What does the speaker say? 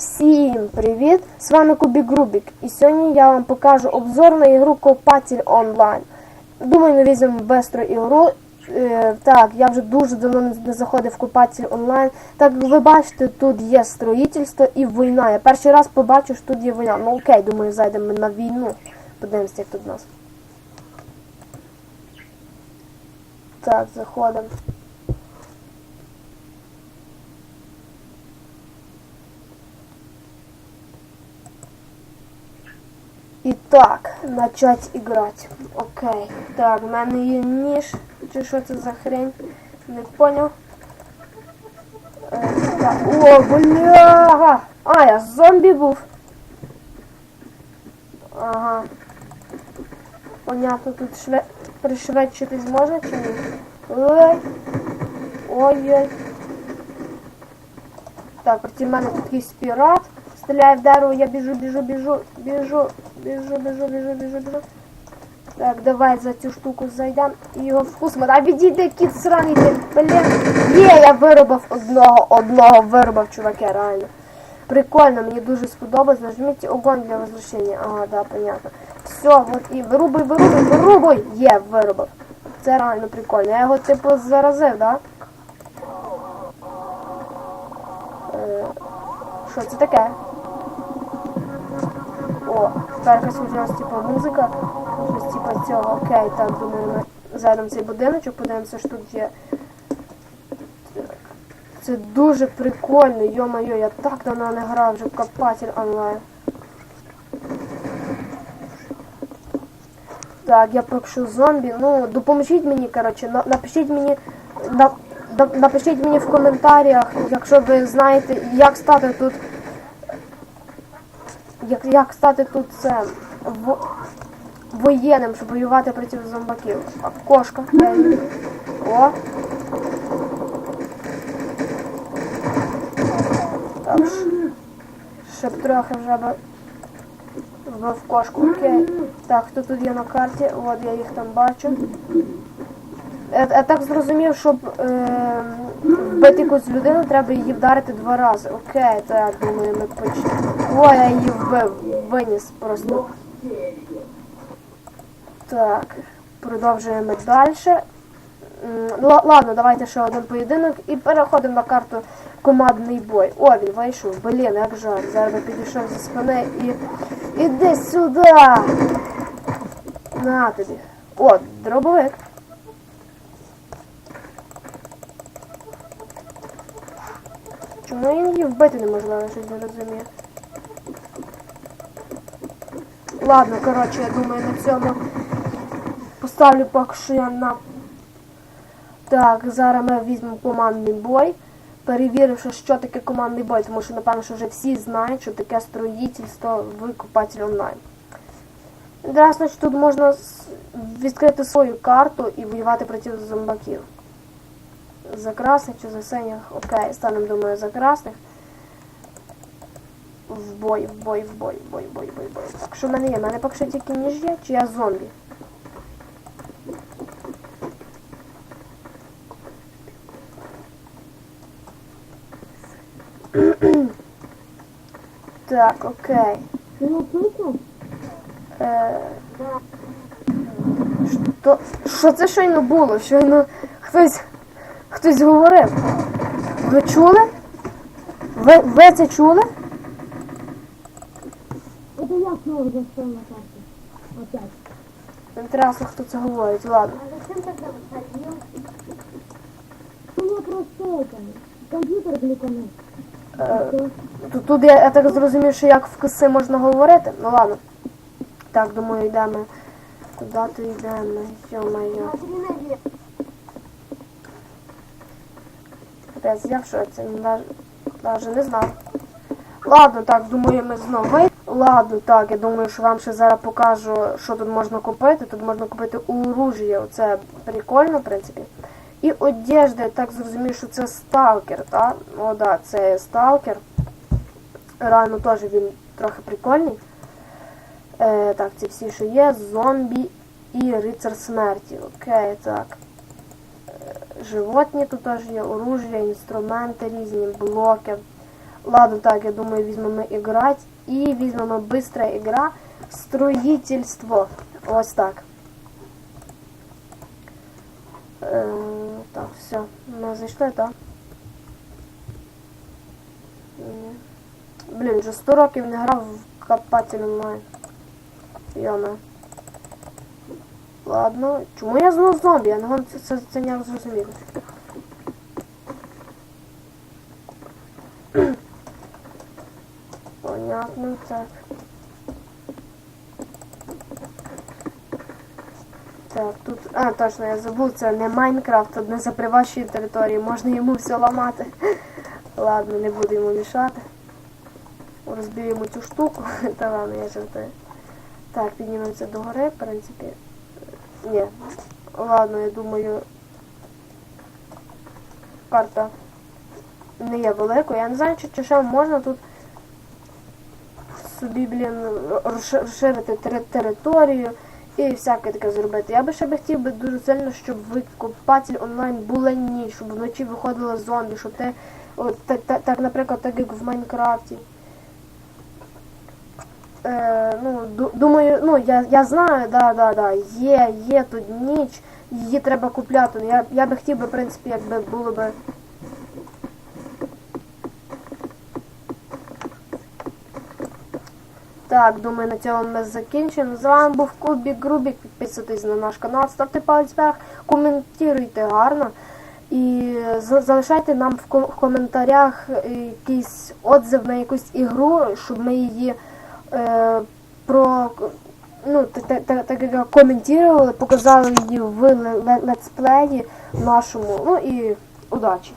Всім привіт! З вами Кубік Рубік. І сьогодні я вам покажу обзор на ігру Копатель онлайн. Думаю, ми візьмемо бистро ігру. Е, так, я вже дуже давно не- заходив в Копатель онлайн. Так ви бачите, тут є строїтельство і війна. Я перший раз побачив, що тут є війна. Ну окей, думаю, зайдемо на війну. Подивимося, як тут у нас. Так, заходимо. Так, начать играть. Окей. Так, в мене є ніж. Чи що це за хрень? Не поняв. Е. О, бляга! А, я зомбі був. Ага. Понятно, тут шве... пришвидшитись можна чи ні? Ой. Ой-ой. Так, проти мене тут якийсь пірат. Стріляє в дерево, я біжу, біжу, біжу, біжу, біжу, біжу, біжу, біжу, біжу. Так, давай за цю штуку зайдемо і його вкусимо. А відійди, кіт сраний ти, блін. Є, я виробив одного, одного виробив, чуваки, реально. Прикольно, мені дуже сподобалось. Нажміть огонь для возвращення. Ага, да, понятно. Все, от і вирубуй, вирубуй, вирубуй! Є, виробив. Це реально прикольно. Я його типу заразив, да? Е, Що це таке? О, тепер якась почалась типу музика. Щось типу цього. Окей, так, думаю, ми зайдемо в цей будиночок, подивимося, що тут є. Це дуже прикольно, йо-моє, я так давно не грав вже в Копатель онлайн. Так, я що зомбі. Ну, допоможіть мені, коротше, напишіть мені. Напишіть мені в коментарях, якщо ви знаєте, як стати тут. Як, як стати тут це в, воєнним, щоб воювати проти зомбаків. А кошка. Я її. О. Так. Щоб трохи вже би вбив кошку. Окей. Так, хто тут є на карті? От я їх там бачу. Я, я так зрозумів, щоб е, вбити якусь людину, треба її вдарити два рази. Окей, так, думаю, ми почнемо. О, я її вбив, виніс просто. Так, продовжуємо далі. Ла- Ладно, давайте ще один поєдинок і переходимо на карту командний бой. О, він вийшов. Блін, як жаль. Зараз би підійшов зі спини і. Іди сюди! На тобі. О, дробовик. Чому її вбити неможливо, я щось не розумію. Ладно, коротше, я думаю, на цьому поставлю поки що я на. Так, зараз ми візьмемо командний бой. Перевіривши, що таке командний бой, тому що, напевно, що вже всі знають, що таке строїтельство в Купатель онлайн. Раз, значить, тут можна відкрити свою карту і воювати проти зомбаків. За красних чи за синіх? Окей, станемо, думаю, за красних. В бой, в бой, в бой, в бой, в бой, в бой, в бой. Так, що в мене є? В мене поки що тільки ніж є, чи я зомбі? Так, окей. Е, Що, що це щойно було? Щойно хтось, хтось говорив. Ви чули? Ви, ви це чули? Это я снова зашел на карту. Опять. Інтересно, хто це говорить, ладно. А зачем тогда выходил? У меня просто это, компьютер глюканул. Е, тут, тут я, я так зрозумів, що як в коси можна говорити. Ну ладно. Так, думаю, йдемо. Куди то йдемо? Йо-моє. Капець, я в шоці, навіть, не знав. Ладно, так, думаю, ми знову. Ладно, так, я думаю, що вам ще зараз покажу, що тут можна купити. Тут можна купити оружие, це прикольно, в принципі. І одежда, я так зрозумів, що це сталкер, так? О, да, це сталкер. Реально теж він трохи прикольний. Е, так, ці всі, що є, зомбі і рицар смерті. Окей, так. Животні тут теж є, оружие, інструменти різні, блоки. Ладно, так, я думаю, візьмемо играть. І візьмемо быстра ігра строїтельство. Ось так. Е, так, все. Ми зайшли, так? Блін, вже 100 років не грав в копатель онлайн. Йоме. Ладно. Чому я знов зомбі? Я не це, це, це не зрозумів. Понятно, так. Так, тут. А, точно, я забув, це не Майнкрафт, тут не за при території, можна йому все ламати. Ладно, не буду йому мішати. Розб'ємо цю штуку. Та ладно, я жартую. Так, піднімемося до гори, в принципі. Ні. Ладно, я думаю. Карта не є великою. Я не знаю, чи, ще можна тут собі, блін, розширити тери- територію і всяке таке зробити. Я би ще би хотів би дуже сильно, щоб в копатель онлайн була ніч, щоб вночі виходило зомбі, щоб ти, от, так, так, наприклад, так як в Майнкрафті. Е, ну, думаю, ну я, я знаю, да, да, да, є, є тут ніч, її треба купляти. Ну, Я, я би хотів би, в принципі, якби було би. Так, думаю, на цьому ми закінчимо. З вами був Кубік Грубік. Підписуйтесь на наш канал, ставте палець вверх, коментуйте гарно. І залишайте нам в коментарях якийсь отзив на якусь ігру, щоб ми її е, про ну, так, так, так, як показали її в ле- ле- летсплеї нашому. Ну і удачі!